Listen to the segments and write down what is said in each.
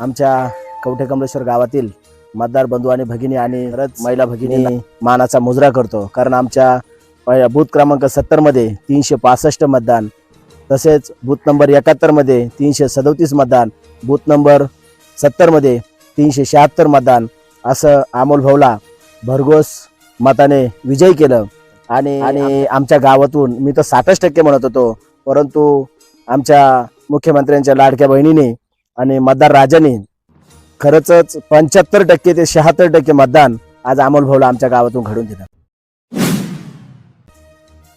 आमच्या कवठे कमलेश्वर गावातील मतदार बंधू आणि भगिनी आणि महिला भगिनी मानाचा मुजरा करतो. कारण आमच्या बूथ क्रमांक सत्तरमध्ये तीनशे पासष्ट मतदान तसेच बूथ नंबर एकाहत्तरमध्ये तीनशे सदोतीस मतदान बूथ नंबर सत्तरमध्ये तीनशे शहात्तर मतदान असं अमोल भाऊला भरघोस मताने विजयी केलं. आणि आणि आमच्या गावातून मी तर साठच टक्के म्हणत होतो परंतु आमच्या मुख्यमंत्र्यांच्या लाडक्या बहिणीने आणि मतदार राजाने खरंच पंच्याहत्तर टक्के ते शहात्तर टक्के मतदान आज अमोल भाऊला आमच्या गावातून घडून दिलं.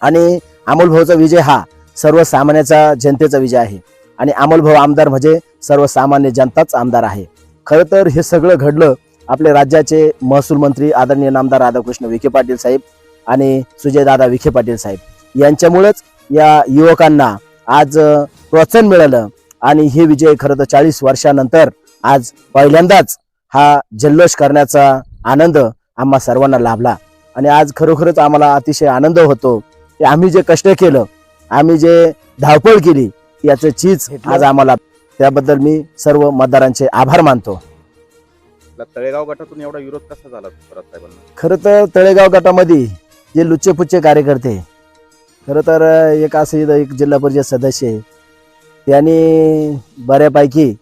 आणि अमोल भाऊचा विजय हा सर्वसामान्याचा जनतेचा विजय आहे. आणि अमोल भाऊ आमदार म्हणजे सर्वसामान्य जनताच आमदार आहे. खरं तर हे सगळं घडलं आपले राज्याचे महसूल मंत्री आदरणीय नामदार राधाकृष्ण विखे पाटील साहेब आणि सुजयदादा विखे पाटील साहेब. यांच्यामुळेच या युवकांना आज प्रोत्साहन मिळालं आणि हे विजय खरं तर चाळीस वर्षानंतर आज पहिल्यांदाच हा जल्लोष करण्याचा आनंद आम्हा सर्वांना लाभला. आणि आज खरोखरच आम्हाला अतिशय आनंद होतो की आम्ही जे कष्ट केलं आम्ही जे धावपळ केली याचं चीज आज आम्हाला. त्याबद्दल मी सर्व मतदारांचे आभार मानतो. आपला तळेगाव गटातून एवढा विरोध कसा झाला परत साहेबांना? खरं तर तळेगाव गटामध्ये जे लुच्चेपुच्चे कार्यकर्ते खरं तर एक असं इथं एक जिल्हा परिषद सदस्य आहे. त्यांनी बऱ्यापैकी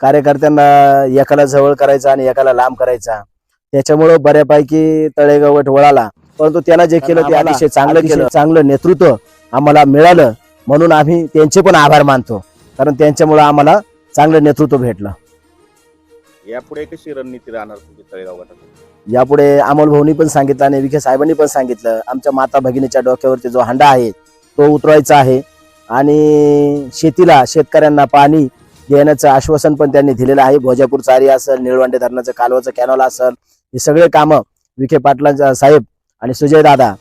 कार्यकर्त्यांना एकाला जवळ करायचा आणि एकाला लांब करायचा. त्याच्यामुळं बऱ्यापैकी तळेगाव गट वळाला. परंतु त्यांना जे केलं ते अतिशय चांगलं केलं. चांगलं नेतृत्व आम्हाला मिळालं. म्हणून आम्ही त्यांचे पण आभार मानतो. कारण त्यांच्यामुळं आम्हाला चांगलं नेतृत्व भेटलं. यापुढे कशी रणनीती राहणार तुमची तळेगाव गटात यापुढे अमोल भाऊनी पण सांगितलं आणि विखे साहेबांनी पण सांगितलं. आमच्या माता भगिनीच्या डोक्यावरती जो हांडा आहे तो उतरवायचा आहे. आणि शेतीला शेतकऱ्यांना पाणी देण्याचं आश्वासन पण त्यांनी दिलेलं आहे. भोजापूर चारी असेल निळवंडे धरणाचं कालवाचं कॅनॉल असेल हे सगळे कामं विखे पाटलांचा साहेब आणि सुजय दादा